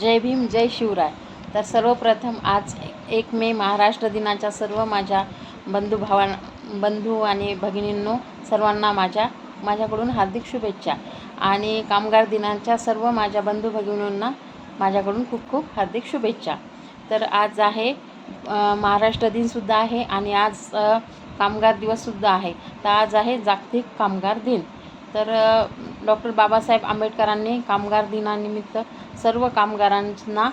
जय भीम जय शिवराय. तर सर्वप्रथम आज एक मे महाराष्ट्र दिनाच्या सर्व माझ्या बंधुभावां बंधू आणि भगिनींनो सर्वांना माझ्या माझ्याकडून हार्दिक शुभेच्छा. आणि कामगार दिनाच्या सर्व माझ्या बंधू भगिनींना माझ्याकडून खूप खूप हार्दिक शुभेच्छा. तर आज आहे महाराष्ट्र दिनसुद्धा आहे आणि आज कामगार दिवससुद्धा आहे. तर आज आहे जागतिक कामगार दिन. तर डॉक्टर बाबासाहेब आंबेडकरांनी कामगार दिनानिमित्त सर्व कामगारांना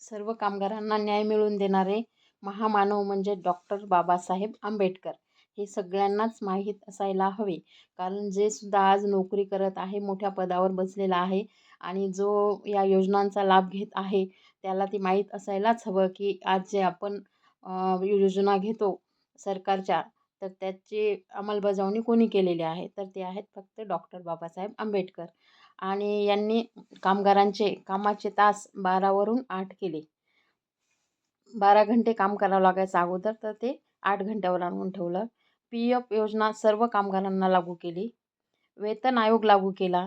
सर्व कामगारांना न्याय मिळवून देणारे महामानव म्हणजे डॉक्टर बाबासाहेब आंबेडकर. हे सगळ्यांनाच माहीत असायला हवे. कारण जे सुद्धा आज नोकरी करत आहे मोठ्या पदावर बसलेला आहे आणि जो या योजनांचा लाभ घेत आहे त्याला ती माहीत असायलाच हवं की आज जे आपण योजना घेतो सरकारच्या तर त्याची अंमलबजावणी कोणी केलेली आहे? तर ते आहेत फक्त डॉक्टर बाबासाहेब आंबेडकर. आणि यांनी कामगारांचे कामाचे तास बारावरून आठ केले. बारा घंटे काम करावं लागायचं अगोदर तर ते आठ घंट्यावर आणून ठेवलं. पी एफ योजना सर्व कामगारांना लागू केली. वेतन आयोग लागू केला.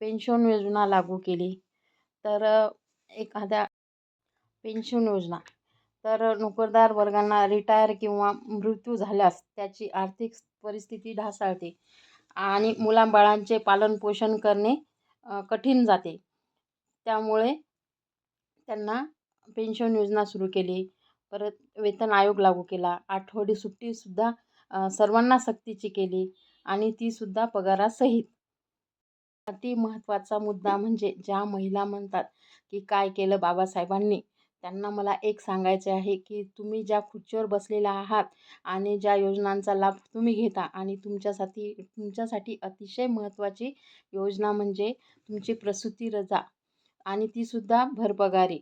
पेन्शन योजना लागू केली. तर एखाद्या पेन्शन योजना तर नोकरदार वर्गांना रिटायर किंवा मृत्यू झाल्यास त्याची आर्थिक परिस्थिती ढासाळते आणि मुलांबाळांचे पालनपोषण करणे कठीण जाते. त्यामुळे त्यांना पेन्शन योजना सुरू केली. परत वेतन आयोग लागू केला. आठवडी सुट्टीसुद्धा सर्वांना सक्तीची केली आणि तीसुद्धा पगारासहित. अति महत्त्वाचा मुद्दा म्हणजे ज्या महिला म्हणतात की काय केलं बाबासाहेबांनी? त्यांना मला एक सांगायचे आहे की तुम्ही ज्या खुर्चीवर बसलेला आहात आणि ज्या योजनांचा लाभ तुम्ही घेता आणि तुमच्यासाठी तुमच्यासाठी अतिशय महत्त्वाची योजना म्हणजे तुमची प्रसूती रजा आणि तीसुद्धा भरपगारी.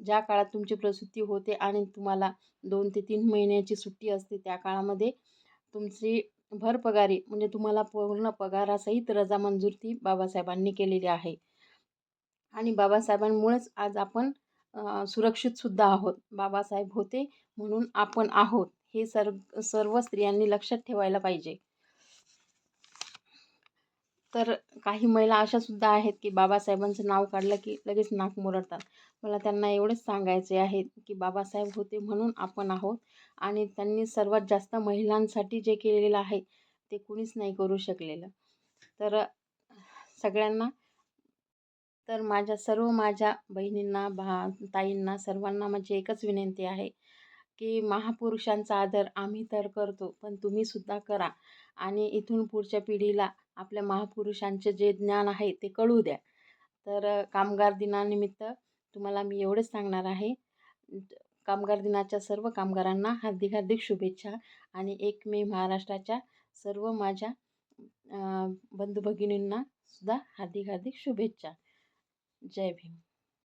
ज्या काळात तुमची प्रसूती होते आणि तुम्हाला दोन ते तीन महिन्याची सुट्टी असते त्या काळामध्ये तुमची भरपगारी म्हणजे तुम्हाला पूर्ण पगारासहित रजा मंजूर ती बाबासाहेबांनी केलेली आहे. आणि बाबासाहेबांमुळेच आज आपण सुरक्षितसुद्धा आहोत. बाबासाहेब होते म्हणून आपण आहोत. हे सर्व सर्व स्त्रियांनी लक्षात ठेवायला पाहिजे. तर काही महिला अशासुद्धा आहेत की बाबासाहेबांचं नाव काढलं की लगेच नाक मुरडतात. मला त्यांना एवढंच सांगायचे आहे की बाबासाहेब होते म्हणून आपण आहोत आणि त्यांनी सर्वात जास्त महिलांसाठी जे केलेलं आहे ते कुणीच नाही करू शकलेलं. तर सगळ्यांना तर माझ्या सर्व माझ्या बहिणींना भा ताईंना सर्वांना माझी एकच विनंती आहे की महापुरुषांचा आदर आम्ही तर करतो पण तुम्हीसुद्धा करा आणि इथून पुढच्या पिढीला आपल्या महापुरुषांचे जे ज्ञान आहे ते कळू द्या. तर कामगार दिनानिमित्त तुम्हाला मी एवढंच सांगणार आहे कामगार दिनाच्या सर्व कामगारांना हार्दिक हार्दिक शुभेच्छा आणि एक मे महाराष्ट्राच्या सर्व माझ्या बंधू भगिनींना सुद्धा हार्दिक हार्दिक शुभेच्छा. जय भीम